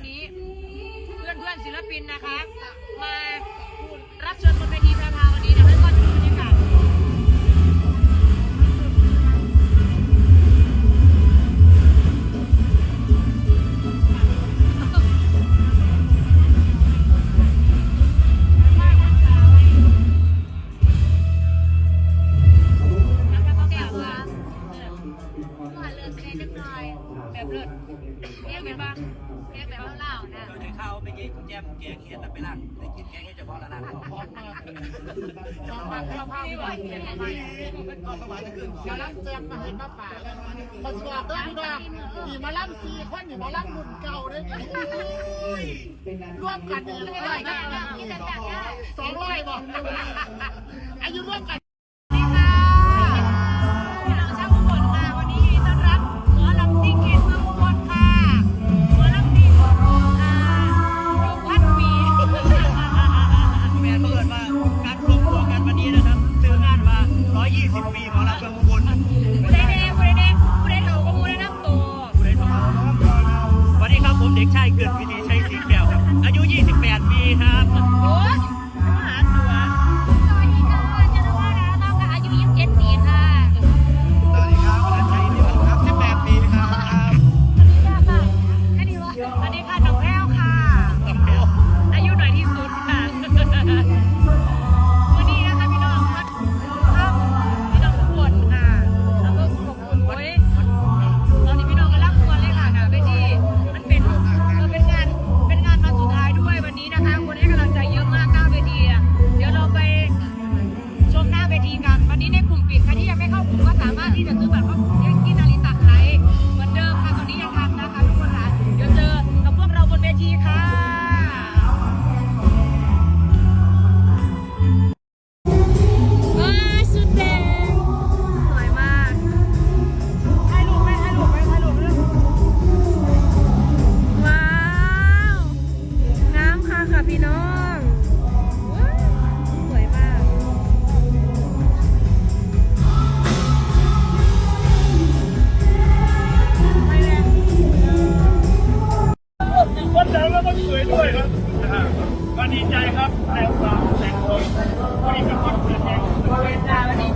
ันนี้ เพื่อนเพื่อนศิลปินนะคะ มารับเชิญบนเวทีพระธาางแบบเล่าๆนะเราได้ข้าวไปกินแกมแกงเห็ดแล้วไปล้างไปกินแกงเห็ดเฉพาะละล้างของพ่อมากนี่ว่าเขียนอะไรมาล่ำเจมมาเห็นมาฝากมาสอบด้วยพี่น้องมีมาล่ำสี่คนนี่มาล่ำหมุนเก่าด้วยนี่ร่วมกันนี่ร้อยนะสองร้อยบอกอายุร่วมกัน ค่ะพี่น้องว้าวสวยมากคนดังแล้วก็สวยด้วยครับก็ดีใจครับแต่ความแต่งตัววันนี้เป็นคนเกิดเองเวลาวันนี้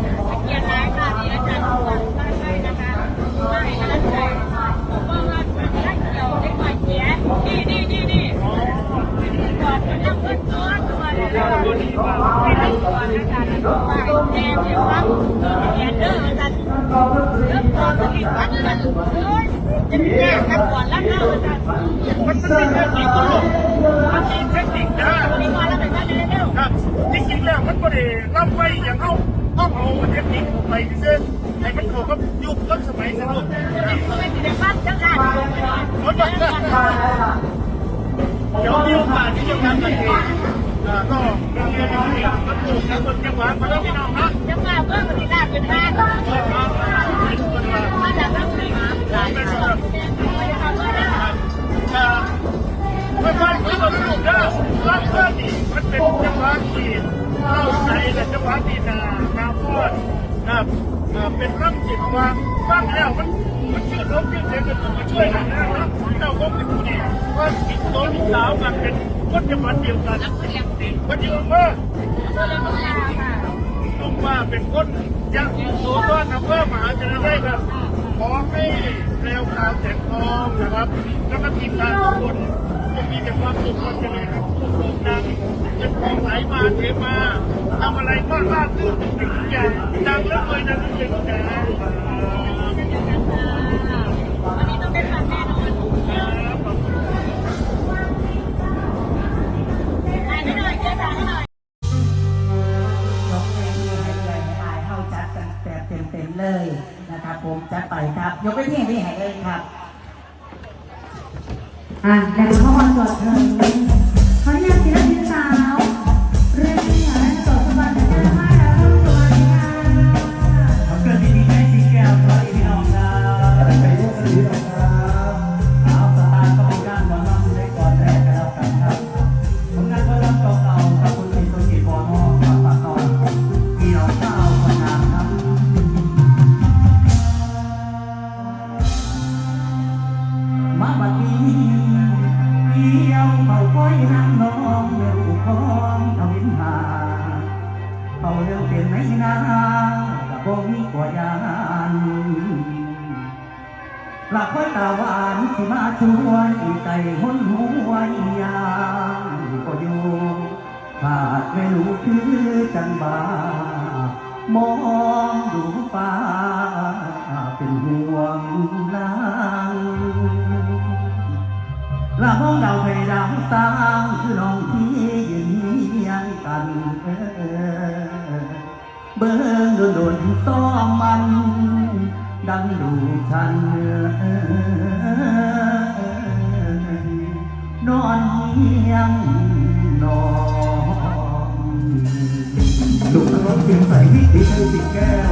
เกียรติร้ายค่ะนี่อาจารย์ทุกคนตั้งใจนะคะมาให้กำลังใจารย์ทุกฝ่ายแดงเดี๋ยวครับเรียนเด้ออาจารย์เริ่มตอนก็ติดวัดกันเฮ้ยจะแก้นก่อนแล้วเนอาจารย์มันเป็นเทคนิคตลกมันเป็นเทคนิคนะมีมาแล้วเป็นว่าเร็วครับจริงๆแล้วมันก็ได้รับไว้อย่างเอาเอาเอาเทคนิคไปซึ่งให้มันเข้ากับยุคกับสมัยสนุก ๆไม่ได้บ้านจังหวัด มันก็เดี๋ยวมีโอกาสที่จะทำกันเองอ่าก็เรียนรู้จากมันถูกนะคนจังหวะมาแล้วพี่น้องนะจังหวัดเพิ่มปฏิบัติเป็นห้าเออเอาให้ทุกคนมามาจากทั้งสี่มาหลายคนไม่ได้ทำอะไรอ่าไม่ค่อยคิดว่าสนุกนะรับเพื่อนนี่มันเป็นจังหวะที่เข้าใจและจังหวะที่นานาพอดนะครับอ่า เป็นร่ำจิตว่าฟังแล้วมันมันชื่นชมชื่นเสียงกันมาช่วยกันนะครับเราก็เป็นผู้ดีว่าติดโตลูกสาวกันเป็นคนจังหวัดเดียวกันวันนี้ว่าต้องว่าเป็นคนยังโซต้อนอำเภอมหาชนชัยครับขอให้แนวข่าวแสงทองนะครับแล้วก็ทีมงานทุกคนจะมีแต่ความสุขความเจริญครับ ดังเป็นของไหลมาเทมาทำอะไรก็ราบรื่นทุกอย่างดังแล้วรวยดังแล้วเจ๋งแจ๋วันนี้ต้องได้ฟังแน่นอนอ่านให้หน่อยเจ๊สานให้หน่อยยกเวทีให้เลยให้อายเข้าจัดกันเต็มๆเลยนะครับผมจัดไปครับ ยกเทีให้ให้เลยครับ อะแต่เข้ามาจอดเธอขอ เอาเรื่องเปลี่ยนในนากับบ่มีกว่ายานหลักไว้ตาหวานสิมาช่วนอีใจห้นหัวยยางก็อยู่ขาดไม่รู้คือจันบามองดูฟ้าเป็นห่วงนางละมองดาวให้ดาวสร้างคือน้อง เบิ่งโดนโดนๆซ้อมมัน ดังดูทันนอนเฮียงนอนหนุ่มนักร้องเสียงใสวิถีชัยสิงแก้